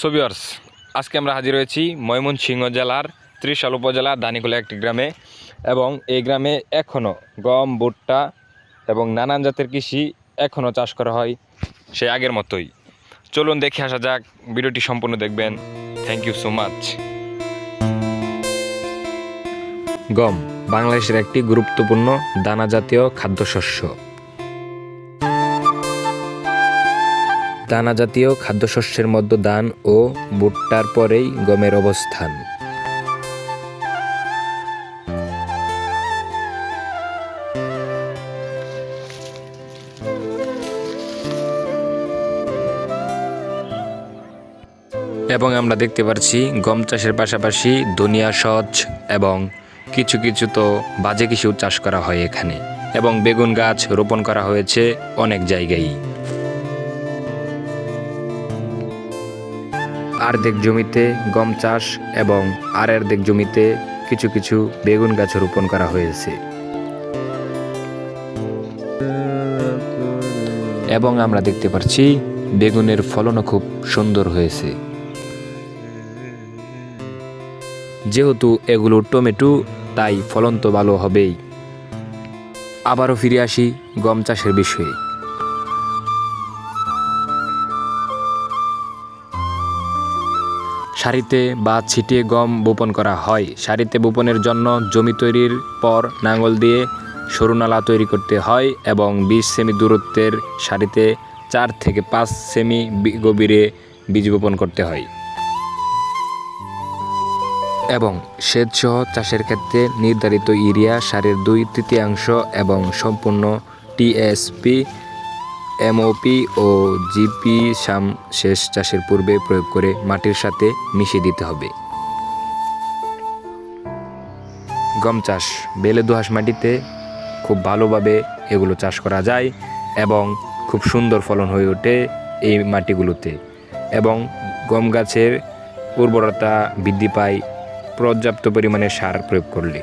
সোভিয়ার্স আজকে আমরা হাজির হয়েছি ময়মনসিংহ জেলার ত্রিশাল উপজেলা দানিকুলা একটি গ্রামে এবং এই গ্রামে এখনও গম, ভুট্টা এবং নানান জাতের কৃষি এখনও চাষ করা হয় সেই আগের মতোই। চলুন দেখে আসা যাক, ভিডিওটি সম্পূর্ণ দেখবেন। থ্যাংক ইউ সো মাচ গম বাংলাদেশের একটি গুরুত্বপূর্ণ দানা জাতীয় খাদ্যশস্য। দানা জাতীয় খাদ্যশস্যের মধ্যে ধান ও ভুট্টার পরেই গমের অবস্থান। এবং আমরা দেখতে পাচ্ছি গম চাষের পাশাপাশি দুনিয়া সহজ এবং কিছু কিছু তো বাজে কিছু চাষ করা হয় এখানে। এবং বেগুন গাছ রোপণ করা হয়েছে অনেক জায়গায় আর্ধেক জমিতে গম চাষ এবং আর অর্ধেক জমিতে কিছু কিছু বেগুন গাছ রোপণ করা হয়েছে। এবং আমরা দেখতে পাচ্ছি বেগুনের ফলনও খুব সুন্দর হয়েছে। যেহেতু এগুলো টমেটো, তাই ফলন তো ভালো হবেই। আবারও ফিরে আসি গম চাষের বিষয়ে। সারিতে বা ছিটিয়ে গম বপন করা হয়। সারিতে বপনের জন্য জমি তৈরির পর নাঙ্গল দিয়ে সরু নালা তৈরি করতে হয় এবং বিশ সেমি দূরত্বের সারিতে চার থেকে পাঁচ সেমি গভীরে বীজ বপন করতে হয়। এবং সেচসহ চাষের ক্ষেত্রে নির্ধারিত ইউরিয়া সারের দুই তৃতীয়াংশ এবং সম্পূর্ণ টিএসপি এমওপি ও জিপি সাম শেষ চাষের পূর্বে প্রয়োগ করে মাটির সাথে মিশিয়ে দিতে হবে। গম চাষ, বেলে দোহাস মাটিতে খুব ভালোভাবে এগুলো চাষ করা যায় এবং খুব সুন্দর ফলন হয়ে ওঠে এই মাটিগুলোতে এবং গম গাছের উর্বরতা বৃদ্ধি পায়, পর্যাপ্ত পরিমাণে সার প্রয়োগ করলে।